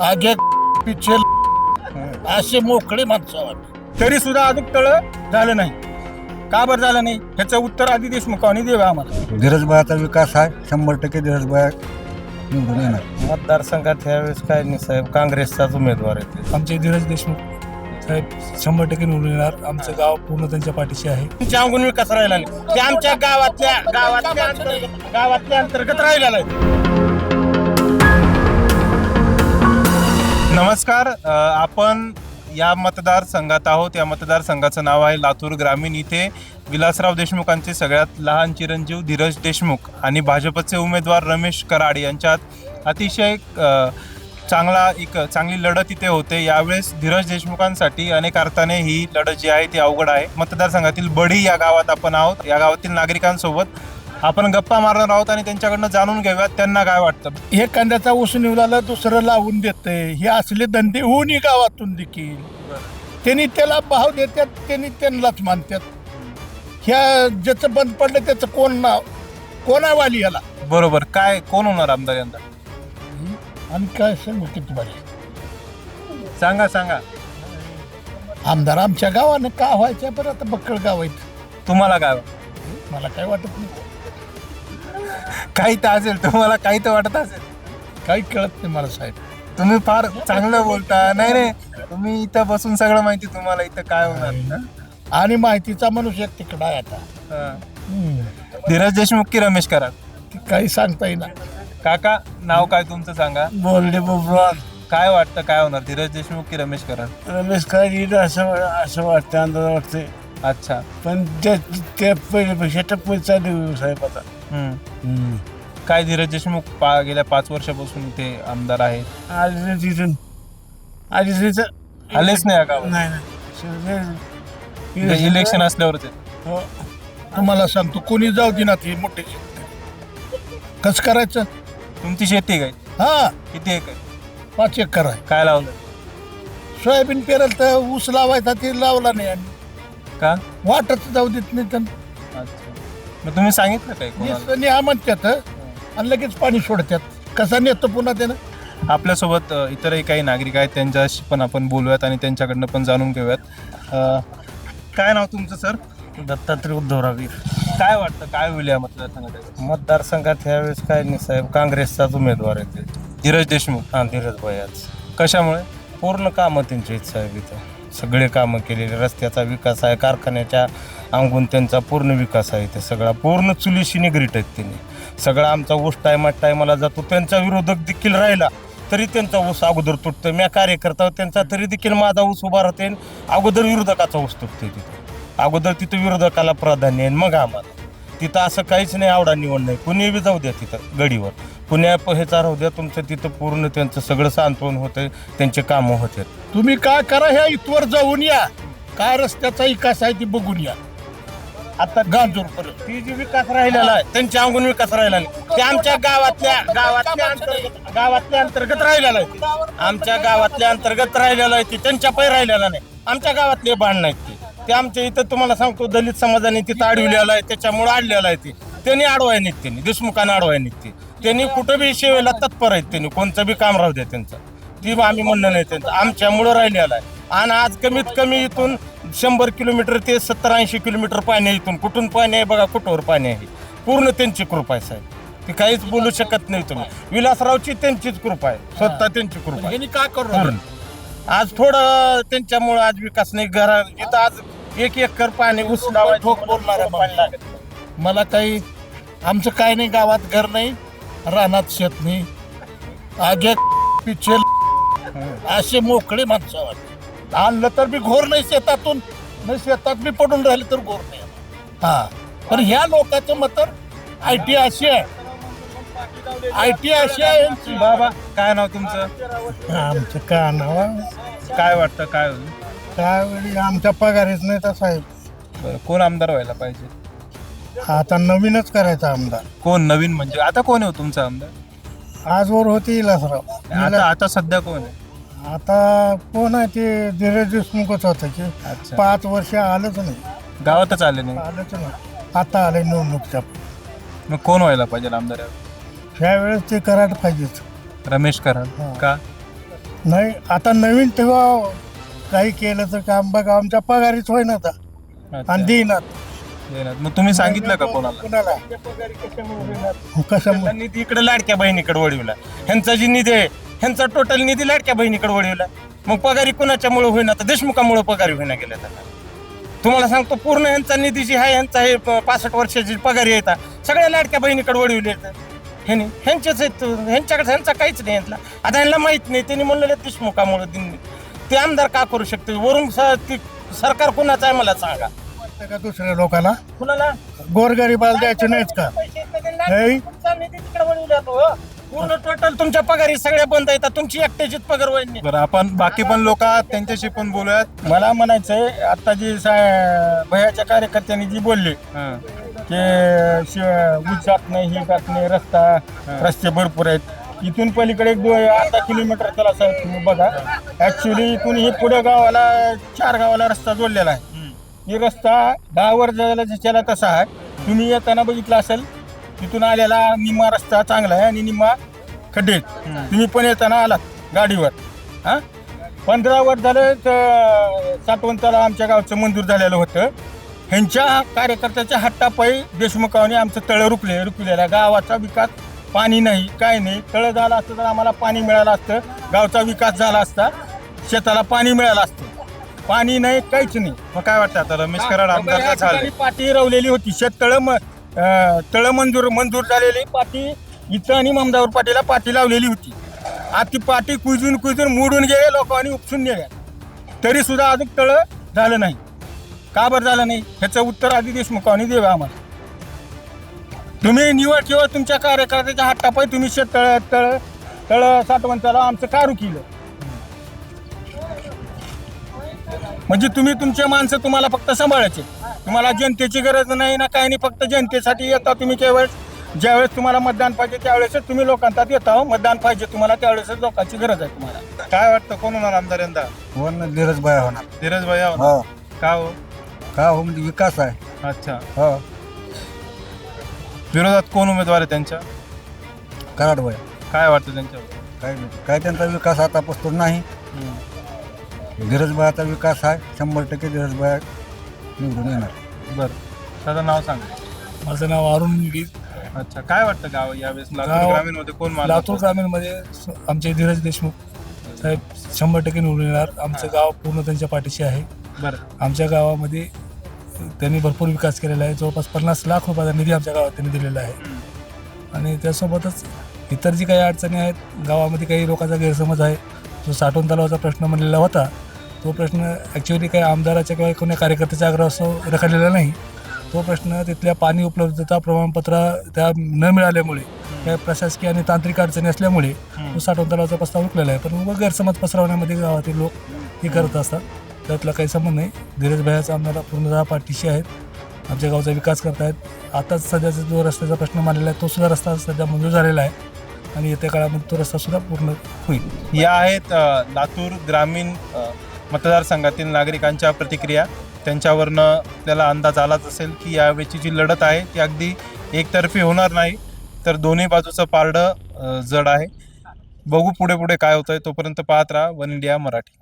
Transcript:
आगे पिछे असे मोकळे माणसं वाटत तरी सुद्धा अजून तळ झालं नाही. का बरं झालं नाही? ह्याचं उत्तर आधी देशमुखांनी द्यावं आम्हाला. धीरजभायाचा विकास आहे. शंभर टक्के धीरजभाया निवडून येणार. मतदारसंघात यावेळेस काय नाही साहेब काँग्रेसचाच उमेदवार आहे ते. आमचे धीरज देशमुख साहेब शंभर टक्के निवडून येणार. आमचं गाव पूर्ण त्यांच्या पाठीशी आहे. तुमच्या अंगून विकास राहिला नाही ते आमच्या गावातल्या गावातल्या अंतर्गत गावातल्या अंतर्गत राहिलेला आहे. नमस्कार अ, आपण या मतदारसंघात आहोत. या मतदारसंघाचं नाव आहे लातूर ग्रामीण. इथे विलासराव देशमुखांचे सगळ्यात लहान चिरंजीव धीरज देशमुख आणि भाजपचे उमेदवार रमेश कराड यांच्यात अतिशय अ, चांगला एक चांगली लढत इथे होते. यावेळेस धीरज देशमुखांसाठी अनेक अर्थाने ही लढत जी आहे ती अवघड आहे. मतदारसंघातील बडी या गावात आपण आहोत. या गावातील नागरिकांसोबत आपण गप्पा मारणार आहोत आणि त्यांच्याकडनं जाणून घेऊयात त्यांना काय वाटतं. हे कांद्याचा ऊस निवडाला दुसरं लावून देते हे असले धंदे होऊनही गावातून देखील त्यांनी त्याला भाव देतात त्यांनी त्यांनाच मानतात. ह्या ज्याचं बंद पडलं त्याचं कोण नाव? कोणावाली याला? बरोबर. काय कोण होणार आमदार यंदा? आणि काय सांगू किती बरे सांगा सांगा. आमदार आमच्या गावानं का व्हायचं बरं? आता बक्कळ गाव आहेत. तुम्हाला काय वाटतं? मला काय वाटत नाही. काही तर असेल तुम्हाला काही तर वाटत असेल. काही कळत नाही मला साहेब. तुम्ही फार चांगलं बोलता. नाही नाही. तुम्ही इथं बसून सगळं माहिती तुम्हाला इथं काय होणार. ना? आणि माहितीचा मनुष्य तिकडा आहे आता. धीरज देशमुख की रमेश कराड? ते काही सांगता येईना. काका नाव काय तुमचं सांगा. बोलले बुबरान काय वाटतं काय होणार? धीरज देशमुख की रमेश कराड? रमेश काय येईल असं असं वाटतं अंदाज वाटते अच्छा. पण त्या त्या पहिल्यापेक्षा टप्पल चालू साहेब आता. हम्म. काय धीरज देशमुख पा गेल्या पाच वर्षापासून इथे आमदार आहेत? तिथून. तिथं आलेच नाही या गावात. नाही नाही. इलेक्शन असल्यावरच आहेत. हो. तुम्हाला सांगतो कोणी जाऊ दे ना ते मोठे कसं करायचं? तुमची शेती काय? हा. किती आहे काय पाच एकर आहे. काय लावलं? सोयाबीन पेरल तर ऊस लावायचा ते लावला नाही आणि का? वाटत जाऊ देत नाही तर. अच्छा. मग तुम्ही सांगितलं काय कोणाला? म्हणतात आणि लगेच पाणी सोडतात कसा नेतो पुन्हा त्यानं? आपल्यासोबत अ, इतरही काही नागरिक आहेत त्यांच्याशी पण आपण बोलूयात आणि त्यांच्याकडनं पण जाणून घेऊयात. अ, काय नाव तुमचं सर? दत्तात्रय उद्धवरावीर काय वाटतं काय होईल या मतदारसंघात? मतदारसंघात यावेळेस काय नाही साहेब. काँग्रेसचाच उमेदवार आहे ते. धीरज देशमुख. हा धीरज भैयाच कशामुळे? पूर्ण कामं त्यांची आहेत साहेब इथं. सगळे कामं केलेले रस्त्याचा विकास आहे कारखान्याच्या अंगून त्यांचा पूर्ण विकास आहे ते सगळा पूर्ण चुलीशी निगरीट आहेत त्यांनी सगळा आमचा ऊस टायमात टायमाला जातो त्यांचा विरोधक देखील राहिला तरी त्यांचा ऊस अगोदर तुटतो मी कार्यकर्ता त्यांचा तरी देखील माझा ऊस उभा राहते अगोदर विरोधकाचा ऊस तुटते तिथे. अगोदर तिथं विरोधकाला प्राधान्य आहे मग आम्हाला. तिथं असं काहीच नाही आवडा निवड नाही. कुणी बी जाऊ द्या तिथं गडीवर. पुण्या ह्याचा राहू द्या तुमचं तिथं पूर्ण त्यांचं सगळं सांत्वन होतं त्यांचे कामं होते. तुम्ही काय करा ह्या इथवर जाऊन या. काय रस्त्याचा विकास आहे ती बघून या. आता गांजूर परत ती जी विकास राहिलेला आहे त्यांच्या अंगून विकास राहिला नाही ते आमच्या गावातल्या गावातल्या अंतर्गत गावातल्या अंतर्गत राहिलेला आहे. आमच्या गावातल्या अंतर्गत राहिलेला आहे ते त्यांच्या पै राहिलेला नाही. आमच्या गावातले बाण नाहीत ते. ते आमच्या इथं तुम्हाला सांगतो दलित समाजाने तिथं अडविलेलं आहे त्याच्यामुळे अडलेलं आहे ते. त्यांनी अडवाय त्यांनी देशमुखाने अडवाय नाहीत ते. त्यांनी कुठं बी सेवेला तत्पर आहेत त्यांनी. कोणतं बी काम राहू द्या त्यांचं. ती आम्ही म्हणणं नाही त्यांचं. आमच्यामुळं राहिलेलं आहे. आणि आज कमीत कमी इथून शंभर किलोमीटर ते सत्तर ऐंशी किलोमीटर पाणी आहे इथून. कुठून पाणी आहे बघा कुठवर पाणी आहे. पूर्ण त्यांची कृपा आहे साहेब. ती काहीच बोलू शकत नाही तुम्ही. विलासरावची त्यांचीच कृपा आहे. स्वतः त्यांची कृपा आहे. यांनी काय करू आज थोडं त्यांच्यामुळं आज विकास नाही. घरा इथं आज एक एकर पाणी लावायचं ठोक बोलणारा पाणी लागत मला काही आमचं काय नाही. गावात घर नाही. रानात शेत नाही. आगे पिछे असे मोकळे माणसं वाटत. आणलं तर मी घोर नाही शेतातून. नाही शेतात मी पडून राहिले तर घोर नाही. हा. पण ह्या लोकांचं मत आय टी अशी आहे. आय टी अशी आहे. बाबा काय नाव तुमचं? आमचं का नाव काय वाटतं काय होईल? त्यावेळी आमचा पगारच नाही तसा आहे बरं कोण आमदार व्हायला पाहिजे? आता नवीनच करायचा आमदार. कोण नवीन म्हणजे? आता कोण आहे हो तुमचा आमदार? आजवर होते इलासराव. आता आता सध्या कोण आहे? आता कोण आहे ते धीरज देशमुखच होतं की अच्छा. पाच वर्ष आलंच नाही. गावातच आले नाही? आलंच नाही. आता आलंय निवडणूकच्या मग कोण व्हायला पाहिजे आमदार यावेळी? ह्या वेळेस ते कराड पाहिजेच. रमेश कराड. का? नाही आता नवीन तेव्हा काही केलं तर काम बघा आमच्या पगारीच होईना आता. अच्छा. आणि देईनात. मग तुम्ही सांगितलं का कोणाला? त्यांचा निधी इकडे लाडक्या बहिणीकडे वळवला. ह्यांचा जी निधी आहे ह्यांचा टोटल निधी लाडक्या बहिणीकडे वळवला. मग पगारी कुणाच्यामुळे होईना तर देशमुखामुळे पगारी होईना गेल्या आता तुम्हाला सांगतो पूर्ण ह्यांचा निधी जी आहे ह्यांचा हे प- पासष्ट वर्षाची पगारी येतात सगळ्या लाडक्या बहिणीकडे वळविले ह्यांनी ह्यांचेच आहेत. ह्यांच्याकडे ह्यांचा काहीच नाही ह्यांना. आता ह्यांना माहीत नाही त्यांनी म्हणलेले देशमुखामुळे ते आमदार का करू शकते वरून स- ती- सरकार कुणाचं आहे मला सांगा. का दुसऱ्या लोकांना कुणाला? गोरगरीबाला द्यायचे नाहीत का? पैसे इतके दिले नाही. नाही. तुमचा निधी तिकडे वळवला तो, हो. पूर्ण टोटल तुमच्या पगारी सगळ्या बंद येतात तुमची एकट्याचीच पगार वळणी बरं आपण बाकी पण लोक आहात त्यांच्याशी पण बोलूयात. मला म्हणायचंय आता जी सा- भयाच्या कार्यकर्त्यांनी जी बोलले हां. की शि- ऊस जात नाही ही जात नाही रस्ता रस्ते भरपूर आहेत. इथून पलीकडे एक दो अर्धा किलोमीटर त्याला साहेब तुम्ही बघा. ऍक्च्युली इथून हे पुढे गावाला चार गावाला रस्ता जोडलेला आहे. ही रस्ता दहा वर जायला ज्याच्याला तसा आहे. तुम्ही येताना बघितलं असेल तिथून आलेला निम्मा रस्ता चांगला आहे आणि निम्मा खड्डे आहेत. तुम्ही पण येताना आलात गाडीवर. हा? पंधरा वर्ष झालं तर साठवंताला आमच्या गावचं मंजूर झालेलं होतं. ह्यांच्या कार्यकर्त्याच्या हट्टापायी देशमुखाने आमचं तळं रुपले रुपलेलं आहे. गावाचा विकास पाणी नाही काय नाही. तळं झालं असतं तर आम्हाला पाणी मिळालं असतं. गावचा विकास झाला असता शेताला पाणी मिळालं असतं. पाणी नाही काहीच नाही. मग काय वाटतं आता रमेश कराड आमदार झाले? पाटी रवलेली होती. शेत तळ तळ मंजूर मंजूर झालेली. पाटी इथं आणि ममदावर पाटीला पाटी लावलेली होती. आता ती पाटी कुजून कुजून मोडून गेले लोकांनी उपसून नेल्या तरी सुद्धा अजून तळ झालं नाही. का बरं झालं नाही? ह्याचं उत्तर आधी देशमुखांनी द्यावं आम्हाला. तुम्ही निवड किंवा तुमच्या कार्यकर्त्याच्या हट्टापाय तुम्ही शेत तळ तळ तळ साठवणताला आमचं कारू केलं. म्हणजे तुम्ही तुमचे माणसं तुम्हाला फक्त सांभाळायचे. तुम्हाला जनतेची गरज नाही ना काही नाही फक्त जनतेसाठी येता तुम्ही केवळ ज्यावेळेस तुम्हाला मतदान पाहिजे त्यावेळेसच तुम्ही लोकांतात येता हो. मतदान पाहिजे तुम्हाला त्यावेळेसच लोकांची गरज आहे तुम्हाला. काय वाटतं कोण होणार आमदार यंदा? वरनं धीरज बाया होणार. धीरज भाई हो. का हो? का हो? म्हणजे विकास आहे. अच्छा. हो. विरोधात कोण उमेदवार आहे त्यांच्या? कराड बाया काय वाटतं त्यांच्यावर? काय काय त्यांचा विकास आतापासून नाही. धीरज बायाचा विकास आहे शंभर टक्के धीरज बाया निवडून येणार. बरं. त्याचं नाव सांगा. माझं नाव अरुण वीर अच्छा काय वाटतं गाव यावेळेस? लातूर गाव- ग्रामीणमध्ये कोण लातूर ग्रामीणमध्ये स- आमचे धीरज देशमुख साहेब शंभर टक्के निवडून येणार. आमचं गाव पूर्ण त्यांच्या पाठीशी आहे. बरं. आमच्या गावामध्ये त्यांनी भरपूर विकास केलेला आहे. जवळपास पन्नास लाख रुपयाचा निधी आमच्या गावात त्यांनी दिलेला आहे. आणि त्यासोबतच इतर जी काही अडचणी आहेत गावामध्ये काही लोकांचा गैरसमज आहे जो साठवण तलावाचा प्रश्न म्हणलेला होता तो प्रश्न ॲक्च्युली काही आमदाराच्या किंवा कोणी कार्यकर्त्याच्या आग्रहासह रखडलेला नाही. तो प्रश्न तिथल्या पाणी उपलब्धता प्रमाणपत्र त्या न मिळाल्यामुळे त्या प्रशासकीय आणि तांत्रिक अडचणी असल्यामुळे तो साठवण तलावाचा प्रस्ताव रुकलेला आहे. पण उभं गैरसमज पसरवण्यामध्ये गावातील लोक हे करत असतात. त्यातला काही संबंध नाही. धीरज भयाचा आमदार पूर्णतः पाठीशी आहेत. आमच्या गावचा विकास करतायत आताच सध्याचा जो रस्त्याचा प्रश्न मांडलेला आहे तो सुद्धा रस्ता सध्या मंजूर झालेला आहे. आणि येत्या काळामध्ये तो रस्ता सुद्धा पूर्ण होईल. या आहेत लातूर ग्रामीण मतदारसंघातील नागरिकांच्या प्रतिक्रिया त्यांच्यावरनं त्याला अंदाज आलाच असेल की यावेळची जी लढत आहे ती अगदी एकतर्फी होणार नाही. तर दोन्ही बाजूचं पारडं जड आहे. बघू पुढे पुढे काय होतंय तोपर्यंत पाहत राहा. One India Marathi.